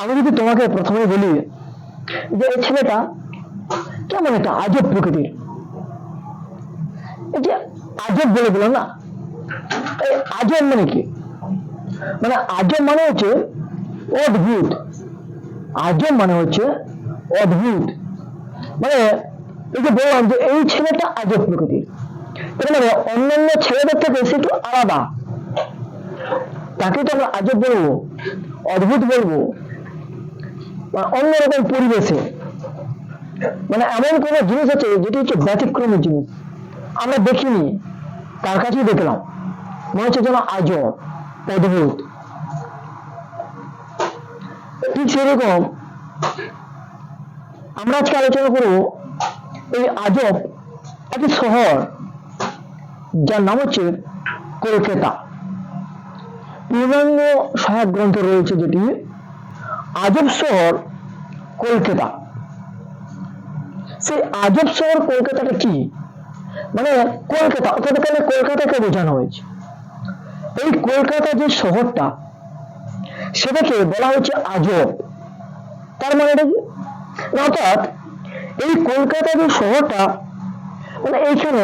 আমি যদি তোমাকে প্রথমে বলি যে এই ছেলেটা কেমন একটা আজব প্রকৃতির। এই আজব বলে দিল না আজব মানে কি? মানে আজব মানে হচ্ছে অদ্ভুত। আজব মানে হচ্ছে অদ্ভুত। মানে এই যে বললাম যে এই ছেলেটা আজব প্রকৃতির। এটা মানে অন্যান্য ছেলেদের থেকে সে একটু আলাদা। তাকে তো আমরা আজব বলব, অদ্ভুত বলব। বা অন্যরকম পরিবেশে। মানে এমন কোন জিনিস আছে যেটি হচ্ছে ব্যতিক্রমের জিনিস। আমরা দেখিনি, তার কাছেই দেখলাম। মনে হচ্ছে যেন আজব অদ্ভুত। ঠিক সেরকম আমরা আজকে আলোচনা করব এই আজব একটি শহর যার নাম হচ্ছে কলকাতা। পূর্ণাঙ্গ সহায়ক গ্রন্থ রয়েছে যেটি আজব শহর কলকাতা। সেই আজব শহর কলকাতাটা কি? মানে কলকাতা, অর্থাৎ এখানে কলকাতাকে বোঝানো হয়েছে। এই কলকাতা যে শহরটা, সেটাকে বলা হচ্ছে আজব। তার মানে? অর্থাৎ এই কলকাতা যে শহরটা মানে এইখানে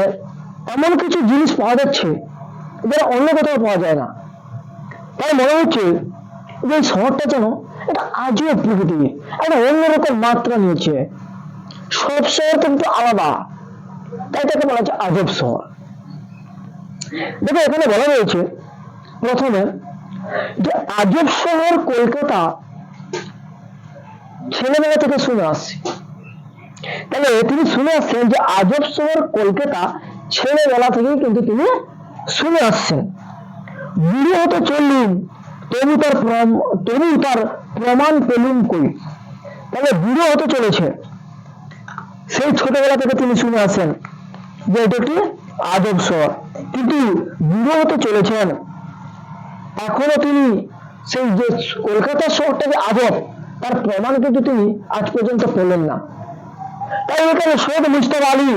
এমন কিছু জিনিস পাওয়া যাচ্ছে যেটা অন্য কোথাও পাওয়া যায় না। তাই মনে হচ্ছে যে শহরটা যেন এটা আজব প্রকৃতি। একটা অন্যরকম মাত্রা নিয়েছে। সব শহর কিন্তু আলাদা। তাই তাকে বলা হচ্ছে আজব শহর। দেখো, এখানে বলা রয়েছে প্রথমে যে আজব শহর কলকাতা ছেলেবেলা থেকে শুনে আসছে। তাহলে তিনি শুনে আসছেন যে আজব শহর কলকাতা ছেলেবেলা থেকে কিন্তু তিনি শুনে আসছেন। বুড়ো হতে চললুম, তবু তার তবু তার প্রমাণ পেলুম কই? তাহলে বুড়ো হতে চলেছে। সেই ছোটবেলা থেকে তিনি শুনে আসেন যে এটা একটি আজব শহর কিন্তু বুড়ো হতে চলেছেন, এখনও তিনি সেই যে কলকাতা শহরটা যে আজব তার প্রমাণ কিন্তু তিনি আজ পর্যন্ত পেলেন না। তাই এখানে সৈয়দ মুস্তাফা আলী,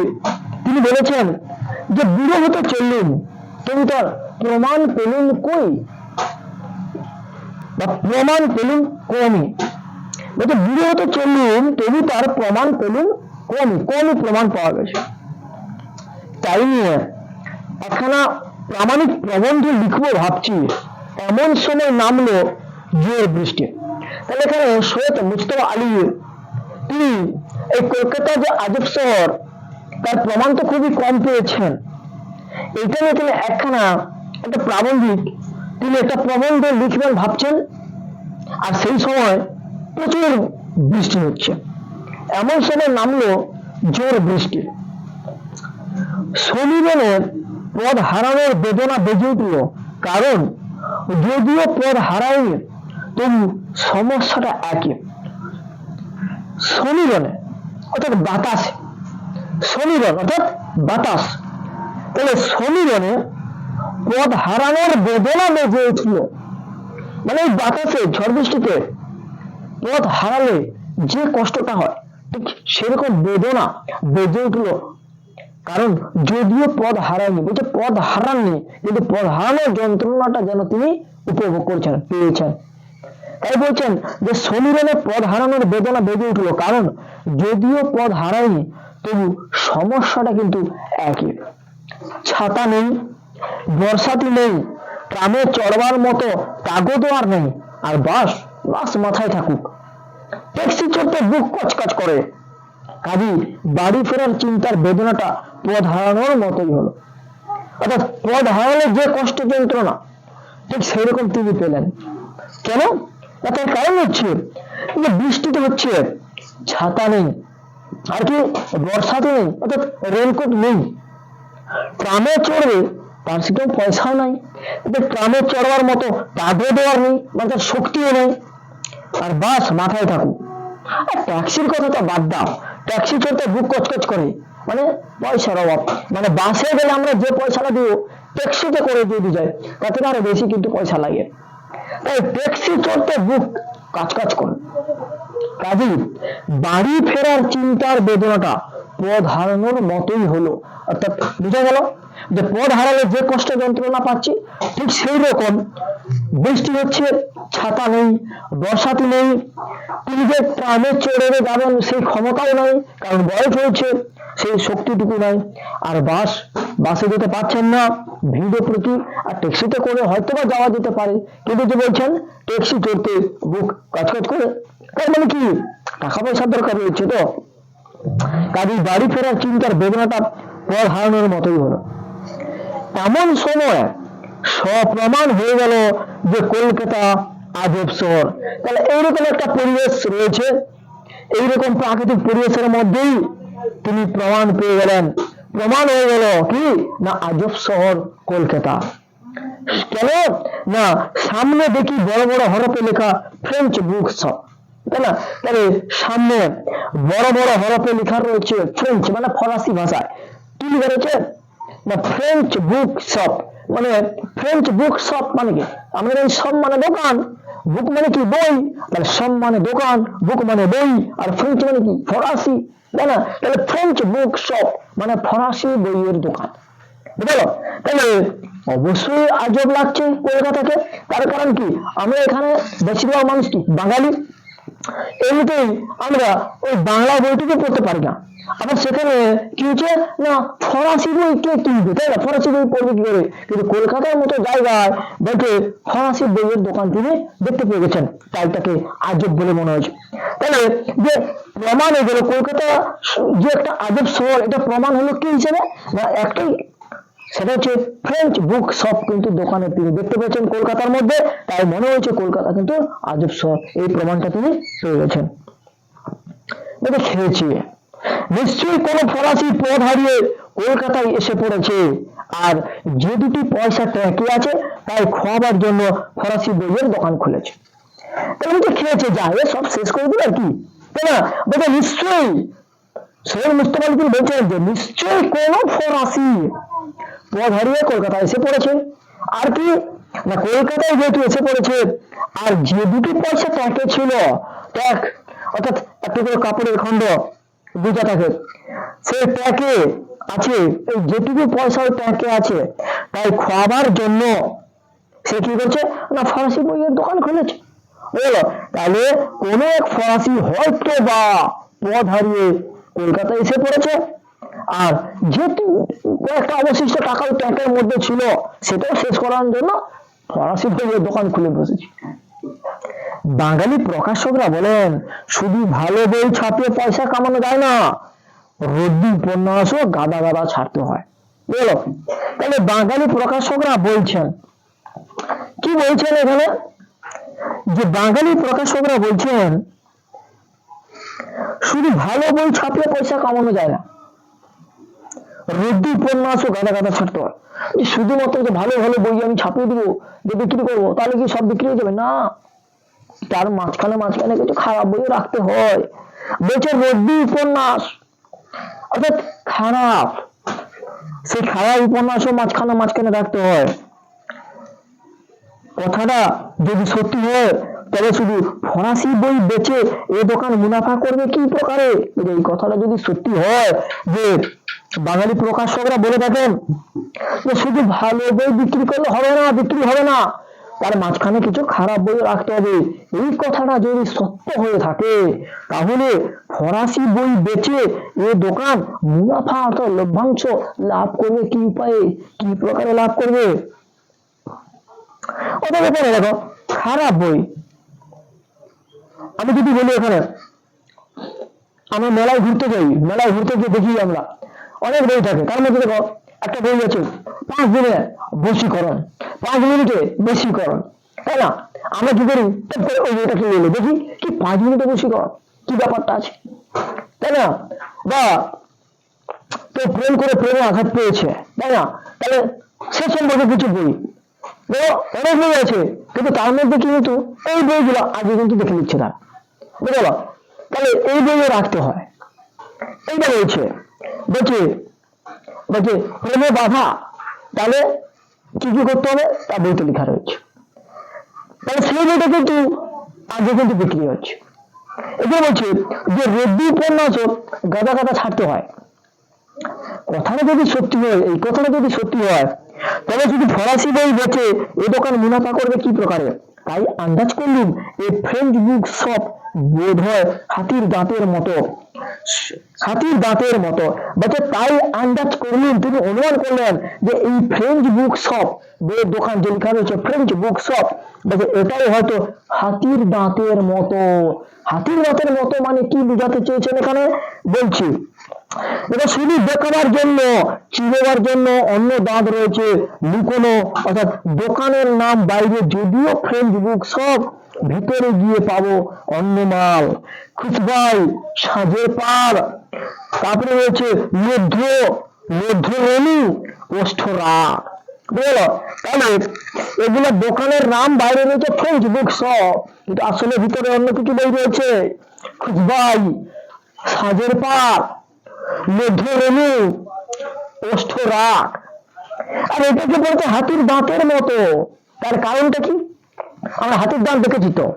তিনি বলেছেন যে বুড়ো হতে চললেন কিন্তু তার প্রমাণ পেলেন কই? বা প্রমাণ পেলেন কমই। বলতে বুড়ো হতে চললেন তবু তার প্রমাণ পেলেন কমই। কমই প্রমাণ পাওয়া গেছে। তাই নিয়ে একখানা প্রামাণিক প্রবন্ধ লিখব ভাবছি। এমন সময় নামলো জোর বৃষ্টি। তাহলে এখানে সৈয়দ মুস্তফা আলী, তিনি এই কলকাতা যে আজব শহর, তার প্রমাণ তো খুবই কম পেয়েছেন। এটা নিয়ে তিনি একখানা একটা প্রাবন্ধিক তিনি একটা প্রবন্ধ লিখবেন ভাবছেন, আর সেই সময় প্রচুর বৃষ্টি হচ্ছে। এমন সময় নামলো জোর বৃষ্টি। সমীরণের পদ হারানোর বেদনা বেজে উঠল, কারণ যদিও পদ হারায়নি, তবু সমস্যাটা একই। সমীরণে অর্থাৎ বাতাসে সমীরণ অর্থাৎ বাতাস। তাহলে সমীরণে পদ হারানোর বেদনা বেজে উঠল। মানে এই বাতাসে, ঝড় বৃষ্টিতে পথ হারালে যে কষ্টটা হয়, ঠিক সেরকম বেদনা বেজে উঠল। কারণ যদিও পদ হারায়নি, বলছে পদ হারাননি, কিন্তু পদ হারানোর যন্ত্রণাটা যেন তিনি উপভোগ করছেন, পেয়েছেন। তাই বলছেন যে সমীরণে পদ হারানোর বেদনা বেজে উঠল। কারণ যদিও পদ হারায়নি, তবু সমস্যাটা কিন্তু একই। ছাতা নেই বর্ষাতি নেই ট্রামে চড়বার মতো কাগজও আর নেই, আর বাস বাস মাথায় থাকুক। ট্যাক্সি চড়তে বুক কচকচ করে। কাজী, বাড়ি ফেরার চিন্তার বেদনাটা পদ হারানোর মতোই হলো। অর্থাৎ পদ হারালে যে কষ্ট যন্ত্রণা, ঠিক সেরকম তিনি পেলেন। কেন? তার কারণ হচ্ছে যে বৃষ্টিতে হচ্ছে, ছাতা নেই, আর কি বর্ষাতে নেই, অর্থাৎ রেনকোট নেই। ট্রামে চড়বে তার সেটাও পয়সাও নাই এতে ট্রামে চড়বার মতো কাঁধে দেওয়ার নেই মানে তার শক্তিও নেই। আর বাস, মাথায় থাকুক। আর ট্যাক্সির কথা তো বাদ দাও। ট্যাক্সি চড়তে বুক কচকচ করে মানে পয়সার অভাব। মানে বাসে গেলে আমরা যে পয়সাটা দিব, ট্যাক্সিতে করে দিয়ে দিয়ে যায়। তাতে আরও বেশি কিন্তু পয়সা লাগে। তাই ট্যাক্সি চড়তে বুক কাজ কাজ করে কাজী, বাড়ি ফেরার চিন্তার বেদনাটা পদ হারানোর মতোই হলো। অর্থাৎ বুঝা গেল? যে পদ হারালে যে কষ্ট যন্ত্রণা পাচ্ছি, ঠিক সেই রকম বৃষ্টি হচ্ছে, ছাতা নেই বর্ষাতি নেই তিনি যে ট্রামে চড়ে যাবেন সেই ক্ষমতাও নাই, কারণ বয়স হয়েছে, সেই শক্তিটুকু নাই। আর বাস, বাসে যেতে পারছেন না, ভিড়ে প্রতি, আর ট্যাক্সিতে করে হয়তো বা যাওয়া যেতে পারে। কিন্তু যে বলছেন, ট্যাক্সি চড়তে বুক কাজকাজ করে, তার মানে কি? টাকা পয়সার দরকার রয়েছে তো। কাজে বাড়ি ফেরার চিন্তার বেদনাটা পর হারানোর মতোই হলো। এমন সময় সপ্রমাণ হয়ে গেল যে কলকাতা আজব শহর। তাহলে এইরকম একটা পরিবেশ রয়েছে। এইরকম প্রাকৃতিক পরিবেশের মধ্যেই তিনি প্রমাণ পেয়ে গেলেন। প্রমাণ হয়ে গেল কি? না, আজব শহর কলকাতা। কেন? না, সামনে দেখি বড় বড় হরফে লেখা ফ্রেঞ্চ বুক শপ তাই না? তাহলে সামনে বড় বড় হরফে লেখা রয়েছে ফ্রেঞ্চ মানে ফরাসি ভাষায়। কি লেখা রয়েছে? ফ্রেঞ্চ বুক শপ মানে ফ্রেঞ্চ বুক শপ মানে কি? আমাদের এই সব দোকান বুক মানে কি? বই। তাহলে সব মানে দোকান বুক মানে বই। আর ফ্রেঞ্চ মানে কি? ফরাসি। তাই না? তাহলে ফ্রেঞ্চ বুক শপ মানে ফরাসি বইয়ের দোকান। বুঝলো? তাহলে অবশ্যই আজব লাগছে কলকাতাকে তার কারণ কি? আমরা এখানে বেশিরভাগ মানুষ কি? বাঙালি। এমনিতেই আমরা ওই বাংলা বইটুকু পড়তে পারি না। আবার সেখানে কি হচ্ছে? না, ফরাসি বই কে কিনবে? তাই না? ফরাসি বই পড়বে কি করে? কিন্তু কলকাতার মতো জায়গায় দেখে ফরাসি বইয়ের দোকান তিনি দেখতে পেয়ে গেছেন। তাই তাকে আজব বলে মনে হয়েছে। তাহলে যে প্রমাণ হয়ে গেল কলকাতা যে একটা আজব শহর, এটা প্রমাণ হলো কি হিসেবে? না, একটাই সেটা হচ্ছে ফ্রেঞ্চ বুক শপ কিন্তু দোকানে তিনি দেখতে পেয়েছেন কলকাতার মধ্যে। তাই মনে হয়েছে কলকাতা কিন্তু আজব শহর। এই প্রমাণটা তিনি পেয়ে গেছেন। দেখে, খেয়েছি। নিশ্চয়ই কোনো ফরাসি পথ হারিয়ে কলকাতায় এসে পড়েছে। আর যে দুটি পয়সা ট্যাঁকে আছে, তাই খাওয়াবার জন্য ফরাসি বইয়ের দোকান খুলেছে। তাহলে তো খেয়েছে, যা, এ সব শেষ করে দিল আর কি? তাই না? বলছে নিশ্চয়ই সৈয়দ মুস্তফা বলছেন যে, নিশ্চয়ই কোন ফরাসি পথ হারিয়ে কলকাতায় এসে পড়েছে। আর কি? না, কলকাতায় যেহেতু এসে পড়েছে, আর যে দুটি পয়সা ট্যাঁকে ছিল ট্যাক অর্থাৎ একটা করে কাপড়ের খণ্ড দুটা ট্যাকে সেই ট্যাকে আছে, এই যেটুকু পয়সা ওই ট্যাঁকে আছে, তাই খাবার জন্য সে কি করছে? না, ফরাসি বইয়ের দোকান খুলেছে। বুঝলো তাহলে কোন এক ফরাসি হয়তো বা পথ হারিয়ে কলকাতায় এসে পড়েছে। আর যেহেতু কয়েকটা অবশিষ্ট টাকা ওই ট্যাঙ্কের মধ্যে ছিল, সেটাও শেষ করার জন্য ফরাসি বইয়ের দোকান খুলে বসেছে। বাঙালি প্রকাশকরা বলেন, শুধু ভালো বই ছাপিয়ে পয়সা কামানো যায় না রদ্দি উপন্যাসও গাদা গাদা ছাড়তে হয়। বুঝলো তাহলে বাঙালি প্রকাশকরা বলছেন, কি বলছেন এখানে? যে বাঙালি প্রকাশকরা বলছেন, শুধু ভালো বই ছাপিয়ে পয়সা কামানো যায় না। রদ্দি উপন্যাসও গাদা গাদা ছাড়তে হয়। যে শুধুমাত্র যে ভালো ভালো বই আমি ছাপিয়ে দিব, যে বিক্রি করব, তাহলে কি সব বিক্রি হয়ে যাবে? না। তার মাঝখানে মাঝখানে কিছু খারাপ বইও রাখতে হয়। বলছে রদ্দি উপন্যাস। অর্থাৎ খারাপ। সেই খারাপ উপন্যাসও মাঝখানে মাঝখানে রাখতে হয়। কথাটা যদি সত্যি হয়, তবে শুধু ফরাসি বই বেচে এ দোকান মুনাফা করবে কি প্রকারে? এই কথাটা যদি সত্যি হয়, যে বাঙালি প্রকাশকরা বলে থাকেন যে শুধু ভালো বই বিক্রি করলে হবে না, বিক্রি হবে না। তার মাঝখানে কিছু খারাপ বই রাখতে হবে। এই কথাটা যদি সত্য হয়ে থাকে, তাহলে ফরাসি বই বেচে এ দোকান মুনাফা অর্থাৎ লভ্যাংশ লাভ করবে কি উপায়ে? কি প্রকারে লাভ করবে? ওটা ব্যাপারে দেখো, খারাপ বই। আমি যদি বলি এখানে, আমরা মেলায় ঘুরতে যাই, মেলায় ঘুরতে গিয়ে দেখি আমরা। অনেক বই থাকে। তার মধ্যে দেখো, একটা বই আছে, পাঁচ দিনে বশীকরণ পাঁচ মিনিটে বশীকরণ তাই না? আমরা কি করি? ওই বইটা কিনে এলো দেখি কি পাঁচ মিনিটে বশীকরণ কি ব্যাপারটা আছে? তাই না? বা তো প্রেম করে প্রেমে আঘাত পেয়েছে। তাই না? তাহলে সে সম্পর্কে কিছু বই অনেক বই আছে, কিন্তু তার মধ্যে কিন্তু এই বইগুলো আগে কিন্তু দেখে নিচ্ছে তারা। বুঝলো? তাহলে এই বইও রাখতে হয়। এইটা বলছে। বলছে বলছে প্রেমে বাধা, তাহলে কি কি করতে হবে? তা বইতে লেখা রয়েছে। তাহলে সেই বইটা কিন্তু আগে কিন্তু বিক্রি হচ্ছে। এটা বলছে যে রদ্দি উপন্যাসও গাদা গাদা ছাড়তে হয়। কথাটা যদি সত্যি হয়, এই কথাটা যদি সত্যি হয় তবে যদি ফরাসি বই বেচে এই দোকান মুনাফা করবে কি প্রকারে? তাই আন্দাজ করলুম, এই ফ্রেঞ্চ বুক শপ বোধ হয় হাতির দাঁতের মতো। হাতির দাঁতের মতো। বলছে তাই আন্দাজ করলেন, তিনি অনুমান করলেন যে এই ফ্রেঞ্চ শপ বইয়ের দোকান যে লেখা রয়েছে ফ্রেঞ্চ শপ বলছে এটাই হয়তো হাতির দাঁতের মতো। হাতির দাঁতের মতো মানে কি বোঝাতে চেয়েছেন এখানে? বলছি এটা শুধু দেখাবার জন্য, চিনবার জন্য অন্য দাঁত রয়েছে, লুকোনো, অর্থাৎ দোকানের নাম বাইরে, যদিও ফ্রেঞ্চ বুক সব ভেতরে গিয়ে পাবো অন্য মাল। খুচবাই সাজের পার তারপরে রয়েছে মধ্য মধ্য রেণু ওষ্ঠরা বুঝলো তাহলে এগুলো দোকানের নাম বাইরে রয়েছে ফ্রেঞ্চ বুক সব কিন্তু আসলে ভিতরে অন্য কিছু বই রয়েছে? খুচবাই সাজের পার মধ্য রেণু ওষ্ঠ রাগ আর এটাকে বলতে হাতির দাঁতের মতো। তার কারণটা কি? আমরা হাতির দাঁত দেখেছি তো।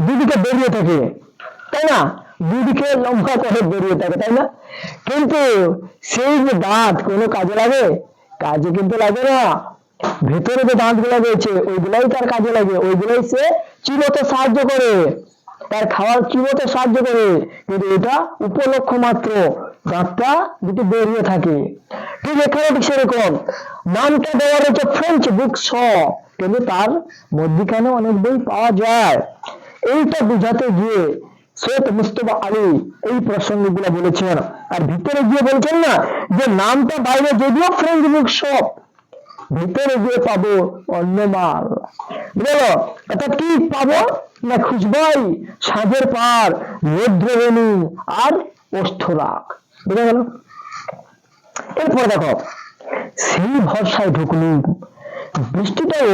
দুদিকে বেরিয়ে থাকে, তাই না? দুদিকে লম্বা করে বেরিয়ে থাকে, তাই না? কিন্তু সেই যে দাঁত, কোনো কাজে লাগে? কাজে কিন্তু লাগে না। ভেতরে যে দাঁতগুলা রয়েছে, ওইগুলাই তার কাজে লাগে। ওইগুলাই সে চিরতে সাহায্য করে। তার খাওয়ার চিবোতে সাহায্য করে, কিন্তু এটা উপলক্ষ মাত্র। দাঁতটা দুটো বেরিয়ে থাকে। ঠিক এখানে ঠিক সেরকম। নামটা দেওয়া রয়েছে ফ্রেঞ্চ বুক শ কিন্তু তার মধ্যখানে অনেক বই পাওয়া যায়। এইটা বুঝাতে গিয়ে সৈয়দ মুস্তফা আলী এই প্রসঙ্গগুলো বলেছেন। আর ভিতরে গিয়ে বলছেন না যে নামটা বাইরে যদিও ফ্রেঞ্চ বুক শপ ভিতরে গিয়ে পাবো অন্য মাল। বুঝলো? অর্থাৎ কি পাবো? না খুঁজবাই সাজের পার মধ্যরেণু আর ওষ্ঠরাগ বুঝা গেল? এরপর দেখো, সেই ভরসায় ঢুকলুম। বৃষ্টিটাও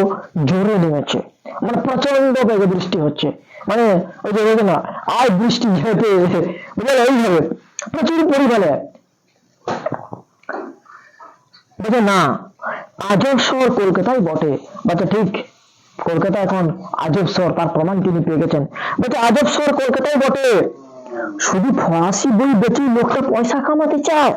জোরে নেমেছে। মানে প্রচণ্ড বেগে বৃষ্টি হচ্ছে। মানে ওই যে বলছে না আর বৃষ্টি ঝেপে বুঝলে এইভাবে। প্রচুর পরিমাণে। বলছে না আজব শহর কলকাতায় বটে। বাচ্চা ঠিক কলকাতা এখন আজব শহর তার প্রমাণ তিনি পেয়ে গেছেন। বলছে, আজব শহর কলকাতায় বটে। শুধু ফরাসি বই বেচে লোকটা পয়সা কামাতে চায়।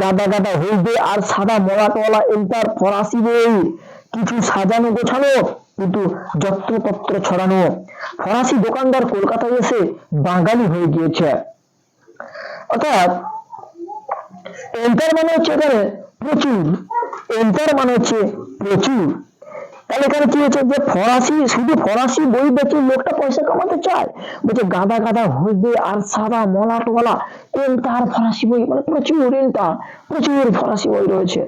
গাদা গাদা হইবে আর সাদা মলাটওয়ালা এন্টার ফরাসি বই। কিছু সাজানো গোছানো, কিন্তু যত্রতত্র ছড়ানো। ফরাসি দোকানদার কলকাতায় এসে বাঙালি হয়ে গিয়েছে। অর্থাৎ, এন্টার মানে হচ্ছে এখানে প্রচুর। এন্টার মানে হচ্ছে প্রচুর। তাহলে এখানে কি হচ্ছে যে ফরাসি, শুধু ফরাসি বই বেচে লোকটা পয়সা কামাতে চায়? বলছে গাদা গাদা হলদে, আর সাদা মলাটওয়ালা এন্টার ফরাসি বই মানে প্রচুর এন্টার প্রচুর ফরাসি বই রয়েছে।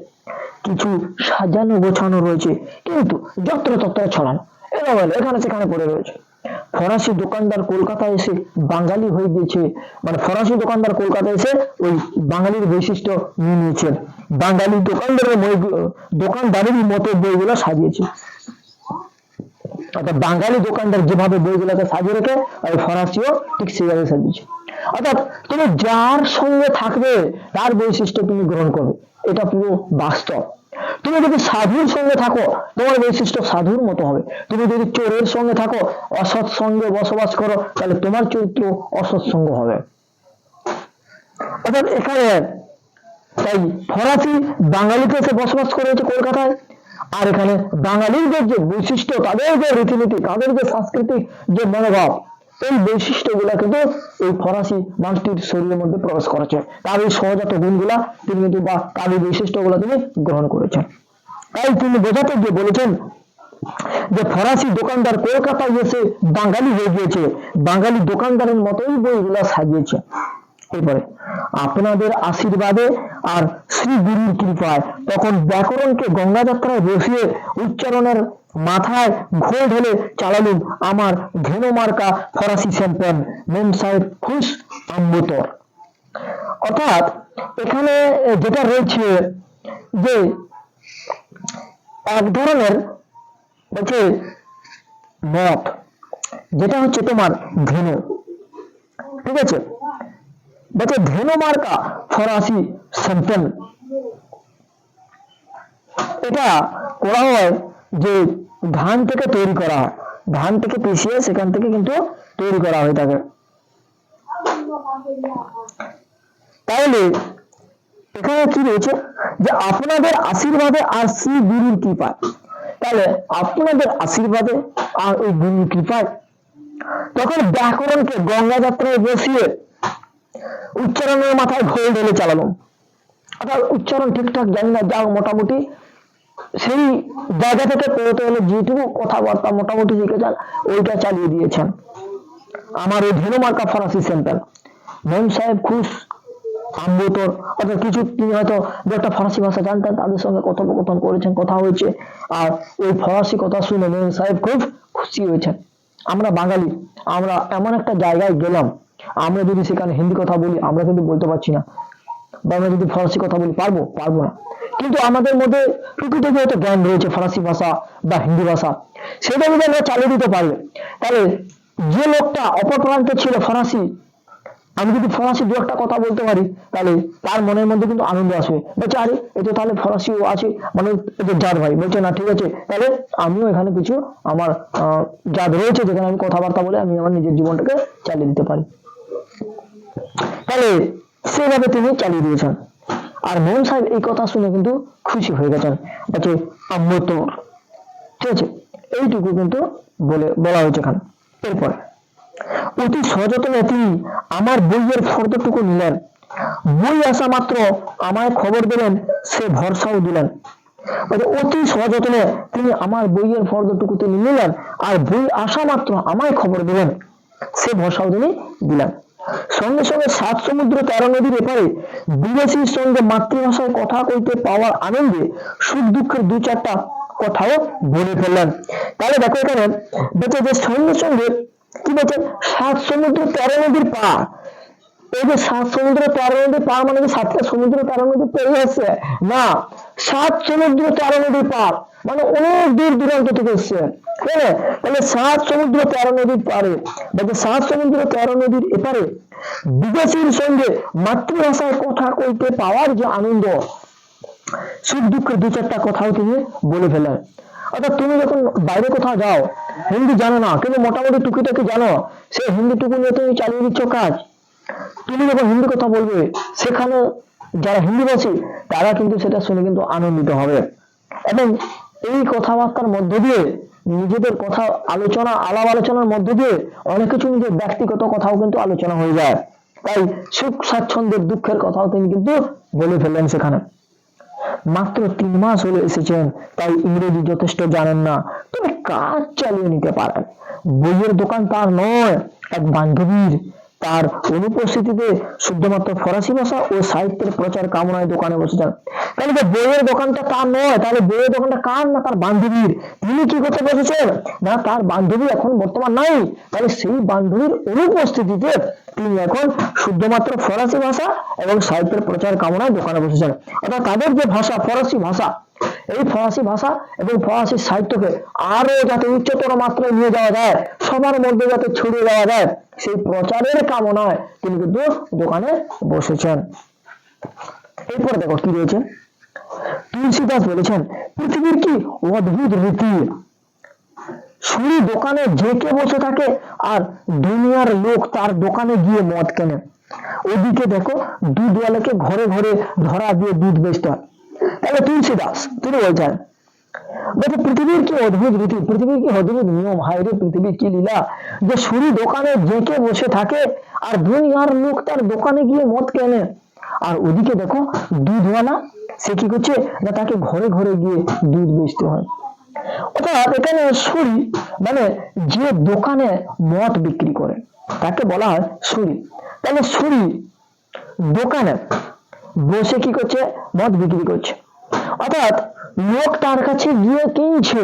কিছু সাজানো গোছানো রয়েছে, কিন্তু যত্র তত্র ছড়ানো। এলোমেলো এখানে সেখানে পড়ে রয়েছে। ফরাসি দোকানদার কলকাতায় এসে বাঙালি হয়ে গিয়েছে। মানে ফরাসি দোকানদার কলকাতায় এসে ওই বাঙালির বৈশিষ্ট্য নিয়ে নিয়েছে। বাঙালি দোকানদারের দোকানদারেরই মতো বইগুলো সাজিয়েছে। অর্থাৎ বাঙালি দোকানদার যেভাবে বইগুলোকে সাজিয়ে রেখে ওই ফরাসিও ঠিক সেভাবে সাজিয়েছে। অর্থাৎ তুমি যার সঙ্গে থাকবে, তার বৈশিষ্ট্য তুমি গ্রহণ করবে। এটা পুরো বাস্তব। তুমি যদি সাধুর সঙ্গে থাকো, তোমার বৈশিষ্ট্য সাধুর মতো হবে। তুমি যদি চোরের সঙ্গে থাকো, অসৎ সঙ্গে বসবাস করো, তাহলে তোমার চরিত্র অসৎ সঙ্গ হবে। অর্থাৎ এখানে তাই ফরাসি বাঙালিতে এসে বসবাস করেছে কলকাতায়। আর এখানে বাঙালিদের যে বৈশিষ্ট্য, তাদের যে রীতিনীতি, তাদের যে সাংস্কৃতিক যে মনোভাব, এই বৈশিষ্ট্যগুলা কিন্তু এই ফরাসি মানুষটির শরীরের মধ্যে প্রবেশ করেছে। তার এই সহজাত গুণগুলা তিনি কিন্তু বা তার এই বৈশিষ্ট্যগুলা তিনি গ্রহণ করেছেন। তাই তিনি বোঝাতে গিয়ে বলেছেন যে ফরাসি দোকানদার কলকাতায় এসে বাঙালি হয়ে গিয়েছে। বাঙালি দোকানদারের মতোই বইগুলা সাজিয়েছে। এরপরে আপনাদের আশীর্বাদে আর শ্রী গুরুর কৃপায় তখন ব্যাকরণকে গঙ্গা যাত্রায় বসিয়ে উচ্চারণের মাথায় ঘোল ঢেলে চালালুম আমার ধেনু মার্কা ফরাসি শ্যাম্পেন। মেম সাহেব খুশ আম্বুতর অর্থাৎ এখানে যেটা রয়েছে যে এক ধরনের বলছে মত, যেটা হচ্ছে তোমার ধেনু ঠিক আছে? বলছে ধেনু মার্কা ফরাসি স্যাম্পেন এটা করা হয় যে ধান থেকে তৈরি করা হয় ধান থেকে পিছিয়ে সেখান থেকে কিন্তু তৈরি করা হয়ে থাকে তাহলে এখানে কি রয়েছে যে আপনাদের আশীর্বাদে আর শ্রী গুরুর কৃপায় তাহলে আপনাদের আশীর্বাদে আর ওই গুরুর কৃপায় তখন ব্যাকরণকে গঙ্গা যাত্রায় বসিয়ে উচ্চারণের মাথায় ঘোল ঢেলে চালানো। অর্থাৎ উচ্চারণ ঠিকঠাক জানি না, যাও মোটামুটি। সেই জায়গা থেকে পড়তে হলে যেটুকু কথাবার্তা মোটামুটি শিখেছেন ওইটা চালিয়ে দিয়েছেন। আমার এই ধেনুমার্কা ফরাসি সেন্টার। মেম সাহেব খুশ, আম্বুতর, অর্থাৎ কিছু তিনি হয়তো দু একটা ফরাসি ভাষা জানতেন, তাদের সঙ্গে কথোপকথন করেছেন, কথা হয়েছে। আর ওই ফরাসি কথা শুনে মেম সাহেব খুব খুশি হয়েছেন। আমরা বাঙালি, আমরা এমন একটা জায়গায় গেলাম আমরা যদি সেখানে হিন্দি কথা বলি, আমরা কিন্তু বলতে পারছি না। বা আমরা যদি ফরাসি কথা বলি, পারব? পারব না। কিন্তু আমাদের মধ্যে টুকিটাকি হয়তো জ্ঞান রয়েছে, ফরাসি ভাষা বা হিন্দি ভাষা। সেটা যদি আমরা চালিয়ে দিতে পারলে তাহলে যে লোকটা অপর প্রান্তে ছিল ফরাসি, আমি যদি ফরাসি দু একটা কথা বলতে পারি, তাহলে তার মনের মধ্যে কিন্তু আনন্দ আসবে। বলছে, আরে এই তো তাহলে ফরাসিও আছে মানে এদের জাত ভাই। বলছে, না, ঠিক আছে, তাহলে আমিও এখানে কিছু আমার জাত রয়েছে, যেখানে আমি কথাবার্তা বলে আমি আমার নিজের জীবনটাকে চালিয়ে দিতে পারি। তাহলে সেভাবে তিনি চালিয়ে দিয়েছেন আর মোহন সাহেব এই কথা শুনে কিন্তু খুশি হয়ে গেছেন। বলছে, আম্মু তোর। ঠিক আছে, এইটুকু কিন্তু বলে, বলা হয়েছে এখানে এরপরে, অতি সযত্নে তিনি আমার বইয়ের ফর্দটুকু নিলেন। বই আসা মাত্র আমায় খবর দিলেন, সে ভরসাও দিলেন। অতি সযত্নে তিনি আমার বইয়ের ফর্দটুকু তিনি নিলেন আর বই আসা মাত্র আমায় খবর দিলেন। সে ভরসাও তিনি দিলেন সঙ্গে সঙ্গে সাত সমুদ্র তেরো নদীর এপারে বিদেশির সঙ্গে মাতৃভাষায় কথা কইতে পাওয়ার আনন্দে সুখ দুঃখের দু চারটা কথাও বলে ফেললেন তাহলে দেখো এখানে বলছে যে সঙ্গে সঙ্গে কি বলছে? সাত সমুদ্র তেরো নদীর পার এই যে সাত সমুদ্র তেরো নদী পার মানে সাতটা সমুদ্র তেরো নদী পেরিয়ে আসছে না, সাত সমুদ্র তেরো নদী পার মানে অনেক দূর দূরান্ত থেকে এসছে। তাহলে সাত সমুদ্র তেরো নদীর পারে সাত সমুদ্র তেরো নদীর এপারে বিদেশির সঙ্গে মাতৃভাষায় কথা কইতে পাওয়ার যে আনন্দ, সুখ দুঃখের দু চারটা কথাও তিনি বলে ফেলেন। অর্থাৎ তুমি যখন বাইরে কোথাও যাও, হিন্দি জানো না, কিন্তু মোটামুটি টুকিটাকি জানো, সেই হিন্দি টুকু নিয়ে তুমি চালিয়ে দিচ্ছ কাজ। তুমি যখন হিন্দি কথা বলবে, সেখানে যারা হিন্দিভাষী তারা কিন্তু সেটা শুনে কিন্তু আনন্দিত হবে। এবং এই কথাবার্তার মধ্য দিয়ে, নিজেদের কথা আলোচনা, আলাপ আলোচনার মধ্য দিয়ে অনেক কিছু নিজের ব্যক্তিগত কথাও কিন্তু আলোচনা হয়ে যায়। তাই সুখ, স্বাচ্ছন্দ্যের দুঃখের কথাও তিনি কিন্তু বলে ফেললেন সেখানে। মাত্র তিন মাস হলে এসেছেন, তাই ইংরেজি যথেষ্ট জানেন না। তবে কাজ চালিয়ে নিতে পারেন। বইয়ের দোকান তার নয়, এক বান্ধবীর। তার অনুপস্থিতিতে শুধুমাত্র ফরাসি ভাষা ও সাহিত্যের প্রচার কামনায় দোকানে বসেছেন। তাহলে যে বইয়ের দোকানটা তার নয়, তাহলে বইয়ের দোকানটা কার না তার বান্ধবীর? তিনি কি করতে বসেছেন? না, তার বান্ধবী এখন বর্তমান নাই। তাহলে সেই বান্ধবীর অনুপস্থিতিতে তিনি এখন শুধুমাত্র ফরাসি ভাষা এবং সাহিত্যের প্রচার কামনায় দোকানে বসেছেন। অর্থাৎ তাদের যে ভাষা, ফরাসি ভাষা এই ফরাসি ভাষা এবং ফরাসি সাহিত্যকে আরও যাতে উচ্চতর মাত্রায় নিয়ে যাওয়া যায়, সবার মধ্যে যাতে ছড়িয়ে দেওয়া যায়, সেই প্রচারের কামনায় তিনি কিন্তু দোকানে বসেছেন। এরপরে দেখো কি রয়েছে। তুলসীদাস বলেছেন, পৃথিবীর কি অদ্ভুত রীতি? শুনি দোকানে ঝেঁকে বসে থাকে আর দুনিয়ার লোক তার দোকানে গিয়ে মদ কেনে। ওদিকে দেখো দুধওয়ালাকে ঘরে ঘরে ধরা দিয়ে দুধ বেচতে হয়। তাহলে তুলসীদাস তিনি বলছেন দেখো পৃথিবীর কি অদ্ভুত রীতি, পৃথিবীর কি অদ্ভুত নিয়ম, হায় রে পৃথিবীর কি লীলা। যে শুনি দোকানে জেঁকে বসে থাকে, আর দুনিয়ার লোক তার দোকানে গিয়ে মদ কেনে। আর ওদিকে দেখো, দুধওয়ালা, সে কি করছে? না, তাকে ঘরে ঘরে গিয়ে দুধ বেচতে হয়। অর্থাৎ এখানে সুরি মানে যে দোকানে মদ বিক্রি করে, তাকে বলা হয় সুরি। তাহলে সুরি দোকানে বসে কি করছে? মদ বিক্রি করছে। অর্থাৎ লোক তার কাছে গিয়ে কিনছে।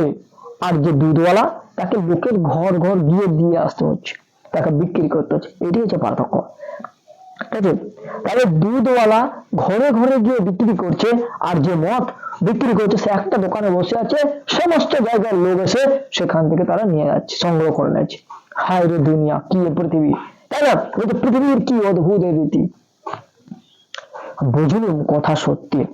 আর যে দুধওয়ালা, তাকে লোকের ঘর ঘর গিয়ে দিয়ে আসতে হচ্ছে, তাকে বিক্রি করতে হচ্ছে। এটি হচ্ছে পার্থক্য। ঠিক আছে তাহলে দুধওয়ালা ঘরে ঘরে গিয়ে বিক্রি করছে, আর যে মদ বিক্রি করছে, সে একটা দোকানে বসে আছে, সমস্ত জায়গার লোক এসে সেখান থেকে তারা নিয়ে যাচ্ছে, সংগ্রহ করে নিচ্ছে। হায় রে দুনিয়া, কি পৃথিবী? তাই না? বলছে পৃথিবীর কি অদ্ভুত রীতি? বুঝলুম কথা সত্যি।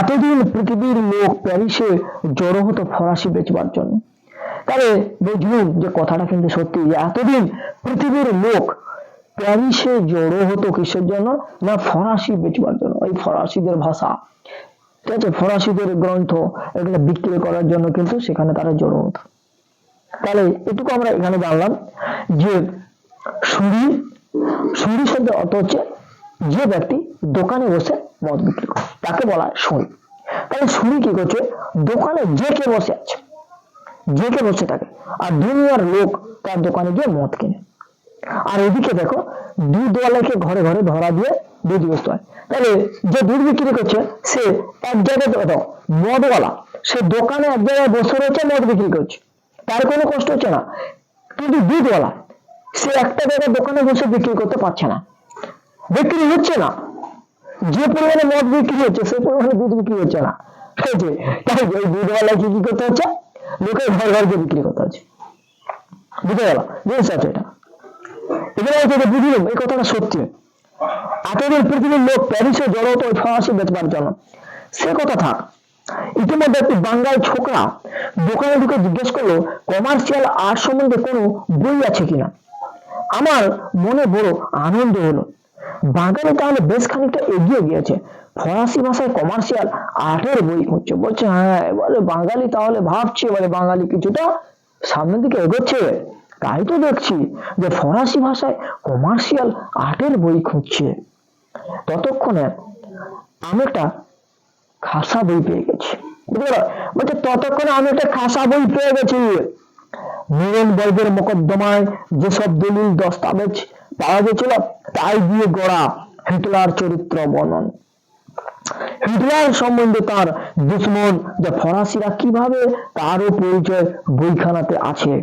এতদিন পৃথিবীর লোক প্যারিসে জড়ো হতো ফরাসি বেচবার জন্য। তাহলে বুঝলুম যে কথাটা কিন্তু সত্যি যে এতদিন পৃথিবীর লোক প্যারিসে জড়ো হতো কিসের জন্য না ফরাসি বেচবার জন্য? ওই ফরাসিদের ভাষা। ঠিক আছে, ফরাসিদের গ্রন্থ এগুলো বিক্রি করার জন্য কিন্তু সেখানে তারা জড়ো হতো। তাহলে এটুকু আমরা এখানে জানলাম যে সুরি সুরি শব্দের অর্থ হচ্ছে যে ব্যক্তি দোকানে বসে মদ বিক্রি করে, তাকে বলা হয় সুরি তাহলে সুরি কি করছে? দোকানে যে কে বসে আছে, যে কে বসে থাকে, আর দুনিয়ার লোক তার দোকানে গিয়ে মদ কিনে। আর এদিকে দেখো, দুধওয়ালাকে ঘরে ঘরে ধরা দিয়ে দুধ বেচতে হয়। তাহলে যে দুধ বিক্রি করছে, সে এক জায়গায় দেখো, মদওয়ালা, সে দোকানে এক জায়গায় বসে রয়েছে, মদ বিক্রি করছে। তার কোনো কষ্ট হচ্ছে না। কিন্তু দুধওয়ালা, সে একটা জায়গায় দোকানে বসে বিক্রি করতে পারছে না। বিক্রি হচ্ছে না। যে পরিমাণে মদ বিক্রি হচ্ছে সে পরিমাণে দুধ বিক্রি হচ্ছে না। তাই ওই দুধওয়ালা কি করতে হচ্ছে? লোকের ঘর ঘর গিয়ে বিক্রি করতে হচ্ছে। বুঝতে গেল জিনিস আছে এটা। হচ্ছে বুঝলাম এই কথাটা সত্যি। এতদিন পৃথিবীর লোক প্যারিসে জড়ো হতো ওই ফরাসি বেচবার জন্য। সে কথা থাক। ইতিমধ্যে একটি বাঙ্গাল ছোকরা দোকানে ঢুকে জিজ্ঞেস করল, কমার্শিয়াল আর্ট সম্বন্ধে কোনো বই আছে কিনা? আমার মনে বড় আনন্দ হলো। বাঙালি তাহলে বেশ খানিকটা এগিয়ে গিয়েছে। ফরাসি ভাষায় কমার্শিয়াল আর্টের বই খুঁজছে। বলছে হ্যাঁ এবারে বাঙালি তাহলে ভাবছে, এবারে বাঙালি কিছুটা সামনের দিকে এগোচ্ছে। তাই তো দেখছি যে ফরাসি ভাষায় কমার্শিয়াল আর্টের বই খুঁজছে। ততক্ষণে আমি একটা খাসা বই পেয়ে গেছি। বলছে, ততক্ষণে আমি একটা খাসা বই পেয়ে গেছি। মিলন বৈদের মোকদ্দমায় যেসব দলিল, দস্তাবেজ পাওয়া গেছিল তাই দিয়ে গড়া হিটলার চরিত্র বর্ণন। হিটলার সম্বন্ধে তার দুশ্মন, যে ফরাসিরা কীভাবে তারও পরিচয় বইখানাতে আছে?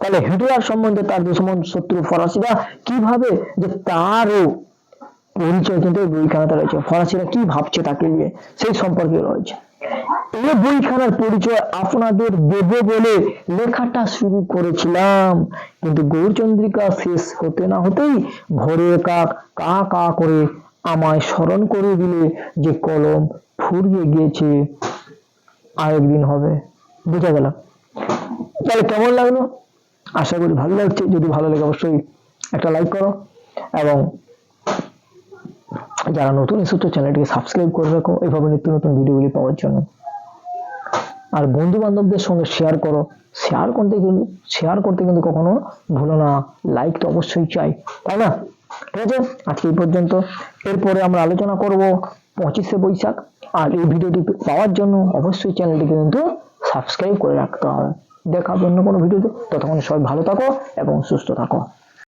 তাহলে হিটলার সম্বন্ধে তার দুশ্মন, শত্রু ফরাসিরা কীভাবে যে তারও পরিচয় কিন্তু বইখানাতে রয়েছে? ফরাসিরা কি ভাবছে তাকে নিয়ে? সেই সম্পর্কে রয়েছে। এই বইখানার পরিচয় আপনাদের দেব বলে লেখাটা শুরু করেছিলাম। কিন্তু গৌরচন্দ্রিকা শেষ হতে না হতেই ভোরে কাক, কা কা করে আমায় স্মরণ করে দিলে যে কলম ফুরিয়ে গিয়েছে। আরেকদিন হবে, বুঝা গেল। তাহলে কেমন লাগল? আশা করি ভালো লাগছে। যদি ভালো লাগে অবশ্যই একটা লাইক করো এবং যারা নতুন এসেছ চ্যানেলটিকে সাবস্ক্রাইব করে রাখো। এভাবে নিত্য নতুন ভিডিওগুলি পাওয়ার জন্য। আর বন্ধু বান্ধবদের সঙ্গে শেয়ার করো। শেয়ার করতে কিন্তু শেয়ার করতে কিন্তু কখনো ভুলো না। লাইক তো অবশ্যই চাই, তাই না? ঠিক আছে? আজকে এই পর্যন্ত। এরপরে আমরা আলোচনা করব পঁচিশে বৈশাখ। আর এই ভিডিওটি পাওয়ার জন্য অবশ্যই চ্যানেলটিকে কিন্তু সাবস্ক্রাইব করে রাখতে হবে। দেখা অন্য কোনো ভিডিওতে। ততক্ষণ সবাই ভালো থাকো এবং সুস্থ থাকো।